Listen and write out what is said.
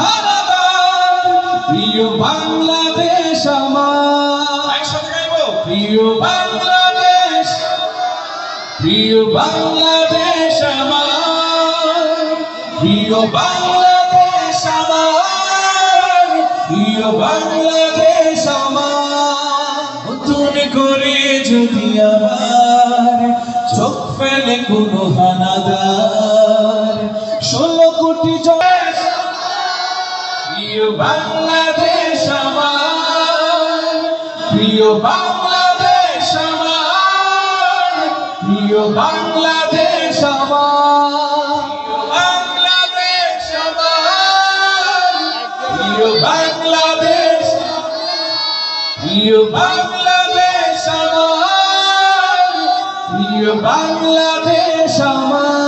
হারাদার প্রিয় বাংলাদেশ আমার। প্রিয় বাংলাদেশ। প্রিয় বাংলাদেশ আমার। প্রিয় বাংলাদেশ আমার। প্রিয় বাংলাদেশ আমার। নতুন করে যদি আবার চোখ ফেলে কোনো হানাদার প্রিয় বাংলাদেশ আমার, প্রিয় বাংলাদেশ আমার, প্রিয় বাংলাদেশ আমার বাংলাদেশ আমার, প্রিয় বাংলাদেশ প্রিয় বাংলাদেশ প্রিয় বাংলাদেশ আমার